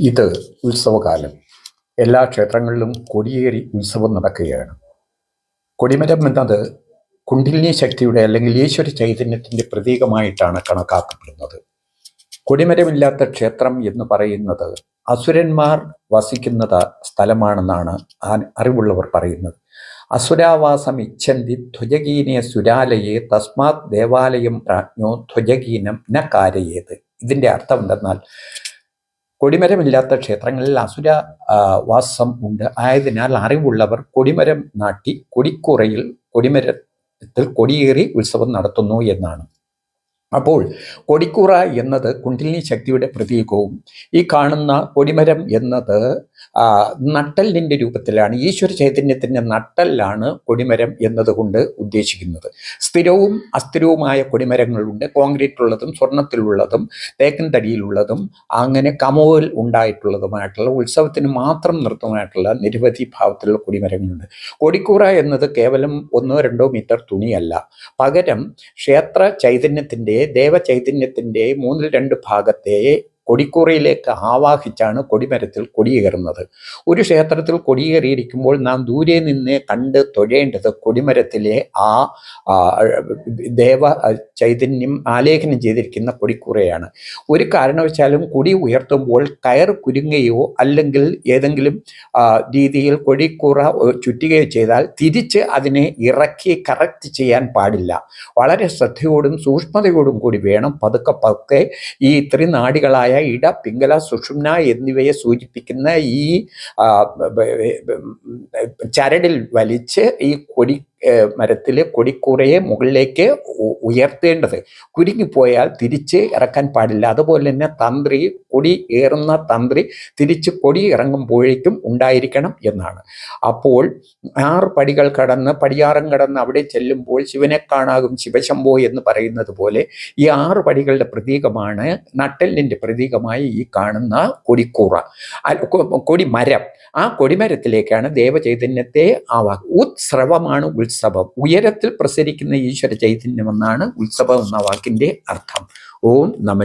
ഇത് ഉത്സവകാലം. എല്ലാ ക്ഷേത്രങ്ങളിലും കൊടിയേറി ഉത്സവം നടക്കുകയാണ്. കൊടിമരം എന്നത് കുണ്ടിലിനി ശക്തിയുടെ അല്ലെങ്കിൽ ഈശ്വര ചൈതന്യത്തിന്റെ പ്രതീകമായിട്ടാണ് കണക്കാക്കപ്പെടുന്നത്. കൊടിമരമില്ലാത്ത ക്ഷേത്രം എന്ന് പറയുന്നത് അസുരന്മാർ വസിക്കുന്ന സ്ഥലമാണെന്നാണ് അറിവുള്ളവർ പറയുന്നത്. അസുരാവാസം ഇച്ഛന്തി ധ്വജഗീനെ സുരാലയെ തസ്മാത് ദേവാലയം പ്രാജ്ഞോ ധ്വജഗീനം ന കാരയേത്. ഇതിന്റെ അർത്ഥം എന്തെന്നാൽ കൊടിമരമില്ലാത്ത ക്ഷേത്രങ്ങളിൽ അസുര വാസം ഉണ്ട്. ആയതിനാൽ അറിവുള്ളവർ കൊടിമരം നാട്ടി കൊടിക്കുറയിൽ കൊടിമരത്തിൽ കൊടിയേറി ഉത്സവം നടത്തുന്നു എന്നാണ്. അപ്പോൾ കൊടിക്കുറ എന്നത് കുണ്ടിലിനി ശക്തിയുടെ പ്രതീകവും ഈ കാണുന്ന കൊടിമരം എന്നത് ആ, നട്ടെല്ലിന്റെ രൂപത്തിലാണ് ഈശ്വര ചൈതന്യത്തിന്റെ നട്ടലിലാണ് കൊടിമരം എന്നതുകൊണ്ട് ഉദ്ദേശിക്കുന്നത്. സ്ഥിരവും അസ്ഥിരവുമായ കൊടിമരങ്ങളുണ്ട്. കോൺക്രീറ്റ് ഉള്ളതും സ്വർണത്തിലുള്ളതും തേക്കൻ തടിയിലുള്ളതും അങ്ങനെ കമോൽ ഉണ്ടായിട്ടുള്ളതുമായിട്ടുള്ള ഉത്സവത്തിന് മാത്രം നിർത്തുമായിട്ടുള്ള നിരവധി ഭാവത്തിലുള്ള കൊടിമരങ്ങളുണ്ട്. കൊടിക്കൂറ എന്നത് കേവലം ഒന്നോ രണ്ടോ മീറ്റർ തുണിയല്ല. പകരം ക്ഷേത്ര ചൈതന്യത്തിന്റെ ദേവചൈതന്യത്തിന്റെ മൂന്നിൽ രണ്ട് ഭാഗത്തെ കൊടിക്കൂറയിലേക്ക് ആവാഹിച്ചാണ് കൊടിമരത്തിൽ കൊടിയേറുന്നത് ഒരു ക്ഷേത്രത്തിൽ കൊടിയേറിയിരിക്കുമ്പോൾ നാം ദൂരെ നിന്ന് കണ്ട് തൊഴേണ്ടത് കൊടിമരത്തിലെ ആ ദേവ ചൈതന്യം ആലേഖനം ചെയ്തിരിക്കുന്ന കൊടിക്കൂറയാണ്. ഒരു കാരണവശാലും കൊടി ഉയർത്തുമ്പോൾ കയർ കുരുങ്ങുകയോ അല്ലെങ്കിൽ ഏതെങ്കിലും രീതിയിൽ കൊടിക്കൂറ ചുറ്റുകയോ ചെയ്താൽ തിരിച്ച് അതിനെ ഇറക്കി കറക്റ്റ് ചെയ്യാൻ പാടില്ല. വളരെ ശ്രദ്ധയോടും സൂക്ഷ്മതയോടും കൂടി വേണം പതുക്കെ പതുക്കെ ഈ ത്രിനാടികളായ ഇട പിംഗല സുഷുമ്ന എന്നിവയെ സൂചിപ്പിക്കുന്ന ഈ ചരടിൽ വലിച്ച് ഈ കൊടി മരത്തിലെ കൊടിക്കൂറയെ മുകളിലേക്ക് ഉയർത്തേണ്ടത്. കുരുങ്ങിപ്പോയാൽ തിരിച്ച് ഇറക്കാൻ പാടില്ല. അതുപോലെ തന്നെ തന്ത്രി കൊടി ഏറുന്ന തന്ത്രി തിരിച്ച് കൊടി ഇറങ്ങുമ്പോഴേക്കും ഉണ്ടായിരിക്കണം എന്നാണ്. അപ്പോൾ ആറ് പടികൾ കടന്ന് പടിയാറം കടന്ന് അവിടെ ചെല്ലുമ്പോൾ ശിവനെ കാണാകും ശിവശംഭോ എന്ന് പറയുന്നത് പോലെ ഈ ആറ് പടികളുടെ പ്രതീകമാണ് നട്ടെല്ലിന്റെ പ്രതീകമായി ഈ കാണുന്ന കൊടിക്കൂറ. കൊടിമരം. ആ കൊടിമരത്തിലേക്കാണ് ദേവചൈതന്യത്തെ ആവാ ഉത്സവമാണ് ഉത്സവം. ഉയരത്തിൽ പ്രസരിക്കുന്ന ഈശ്വര ചൈതന്യമെന്നാണ് ഉത്സവം എന്ന വാക്കിന്റെ അർത്ഥം. ഓം നമ